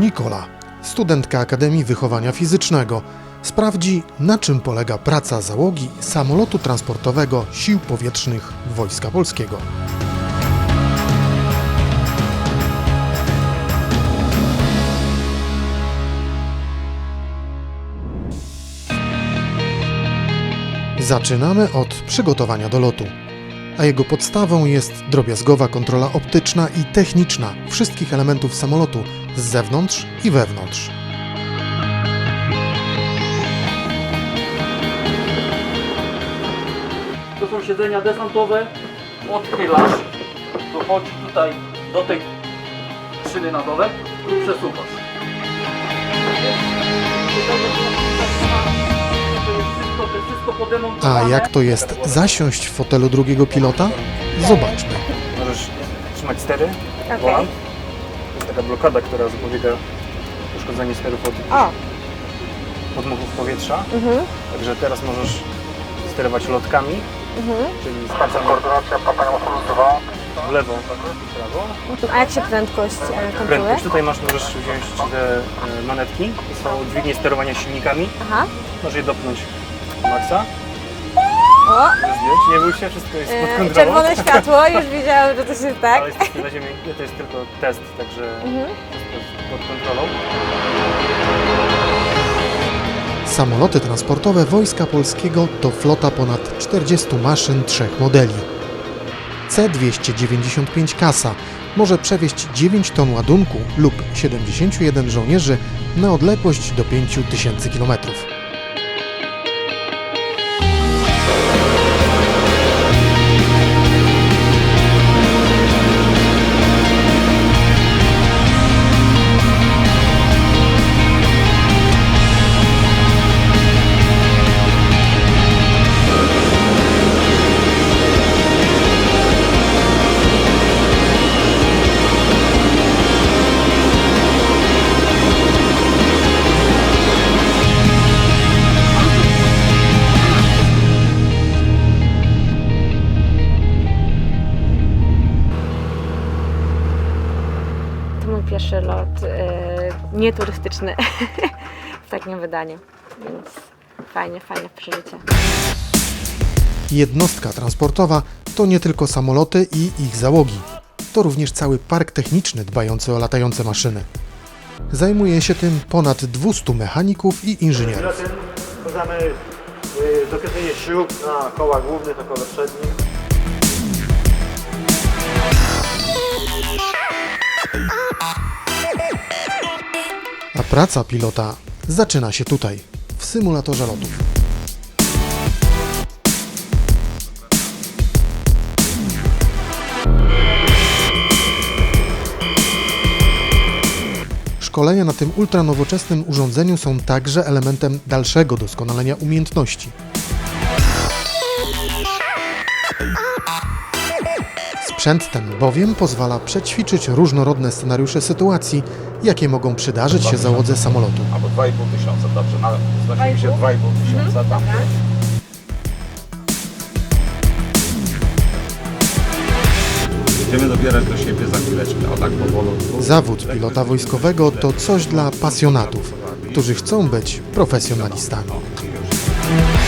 Nikola, studentka Akademii Wychowania Fizycznego. Sprawdzi, na czym polega praca załogi samolotu transportowego Sił Powietrznych Wojska Polskiego. Zaczynamy od przygotowania do lotu, a jego podstawą jest drobiazgowa kontrola optyczna i techniczna wszystkich elementów samolotu z zewnątrz i wewnątrz. To są siedzenia desantowe. Odchylasz. Dochodzi tutaj do tej szyny na dole i przesuwasz. A jak to jest zasiąść w fotelu drugiego pilota? Zobaczmy. Możesz trzymać stery, volant. Taka blokada, która zapobiega uszkodzeniu sterów od O, podmuchów powietrza. mhm, Także teraz możesz sterować lotkami, mhm. czyli skracamy w lewo, w prawo. A jak się prędkość e, kontroluje? Prędkość. Tutaj masz, możesz wziąć te e, manetki. To są dźwignie sterowania silnikami. Aha. Możesz je dopnąć do maksa. O, Zdjąć. Nie bój się, wszystko jest pod e, kontrolą. czerwone światło, już widziałam, że to się tak. Ale jesteśmy na ziemi, nie, to jest tylko test, także Mhm. wszystko jest pod kontrolą. Samoloty transportowe Wojska Polskiego to flota ponad 40 maszyn trzech modeli. C-295 Kasa może przewieźć 9 ton ładunku lub 71 żołnierzy na odległość do 5000 km. Pierwszy lot e, nieturystyczny w takim wydaniu, więc fajnie, fajne przeżycie. Jednostka transportowa to nie tylko samoloty i ich załogi. To również cały park techniczny dbający o latające maszyny. Zajmuje się tym ponad 200 mechaników i inżynierów. Zatem wprowadzamy y, dokręcenie śrub na kołach głównych, na kole przednim. Praca pilota zaczyna się tutaj, w symulatorze lotów. Szkolenia na tym ultranowoczesnym urządzeniu są także elementem dalszego doskonalenia umiejętności. Sprzęt ten bowiem pozwala przećwiczyć różnorodne scenariusze sytuacji, jakie mogą przydarzyć się załodze samolotu. albo 2,5 tysiąca, dobrze, na, znajdzie mi się 2,5 tysiąca tam. Będziemy dobierać do siebie za chwileczkę, o tak powolutku. Zawód pilota wojskowego to coś dla pasjonatów, którzy chcą być profesjonalistami. Już.